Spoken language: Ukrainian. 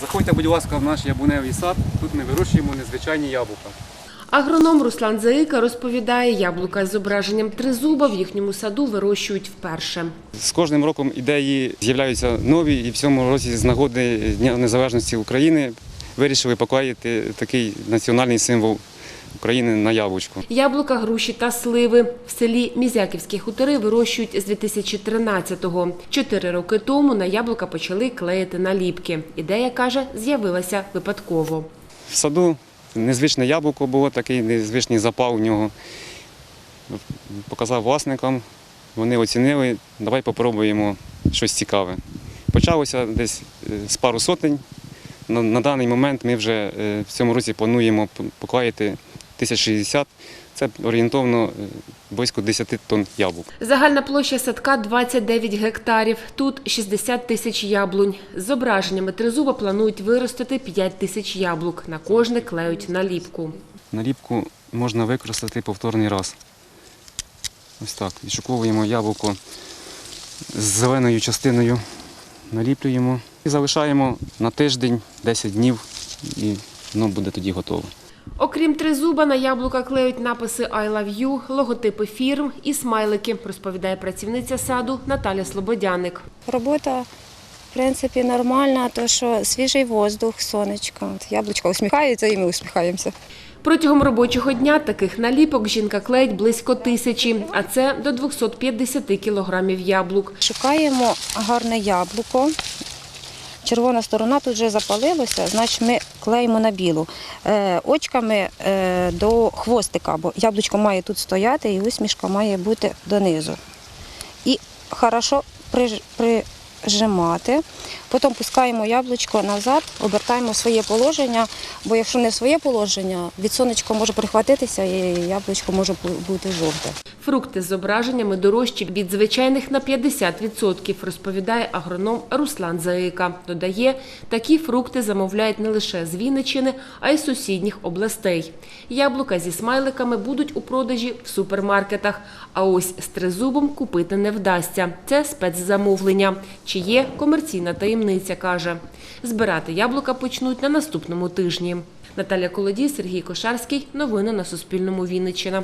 Заходьте, будь ласка, в наш ябуневий сад. Тут ми вирощуємо незвичайні яблука. Агроном Руслан Заїка розповідає, яблука з зображенням тризуба в їхньому саду вирощують вперше. З кожним роком ідеї з'являються нові, і в цьому році з нагоди Дня Незалежності України вирішили поклеїти такий національний символ України на яблучку. Яблука, груші та сливи в селі Мізяківські хутори вирощують з 2013-го. Чотири роки тому на яблука почали клеїти наліпки. Ідея, каже, з'явилася випадково. В саду незвичне яблуко було, такий незвичний запал у нього. Показав власникам, вони оцінили, давай попробуємо щось цікаве. Почалося десь е, з пару сотень. На, на даний момент ми вже е, в цьому році плануємо п- поклеїти 1060. Це орієнтовно е, близько 10 тонн яблук. Загальна площа садка 29 гектарів. Тут 60 тисяч яблунь. З зображеннями тризуба планують виростити 5 тисяч яблук. На кожне клеють наліпку. Наліпку можна використати повторний раз. Ось так. Відшуковуємо яблуко з зеленою частиною, наліплюємо і залишаємо на тиждень, 10 днів, і воно буде тоді готове. Окрім тризуба, на яблука клеють написи «I love you», логотипи фірм і смайлики, розповідає працівниця саду Наталя Слободяник. Робота, в принципі, нормальна, то що свіжий воздух, сонечко. От яблучко усміхається і ми усміхаємося. Протягом робочого дня таких наліпок жінка клеїть близько тисячі, а це до 250 кілограмів яблук. Шукаємо гарне яблуко. Червона сторона тут вже запалилася, значить ми клеїмо на білу. Е, очками е, до хвостика, бо яблучко має тут стояти і усмішка має бути донизу. І хорошо приж- прижимати. Потім пускаємо яблучко назад, обертаємо своє положення, бо якщо не своє положення, від сонечка може прихватитися і яблучко може бути жовте. Фрукти з зображеннями дорожчі від звичайних на 50%, розповідає агроном Руслан Заїка. Додає, такі фрукти замовляють не лише з Вінниччини, а й з сусідніх областей. Яблука зі смайликами будуть у продажі в супермаркетах, а ось з тризубом купити не вдасться. Це спецзамовлення. Чи є комерційна таємниця, каже. Збирати яблука почнуть на наступному тижні. Наталя Колодій, Сергій Кошарський. Новини на Суспільному Вінниччина.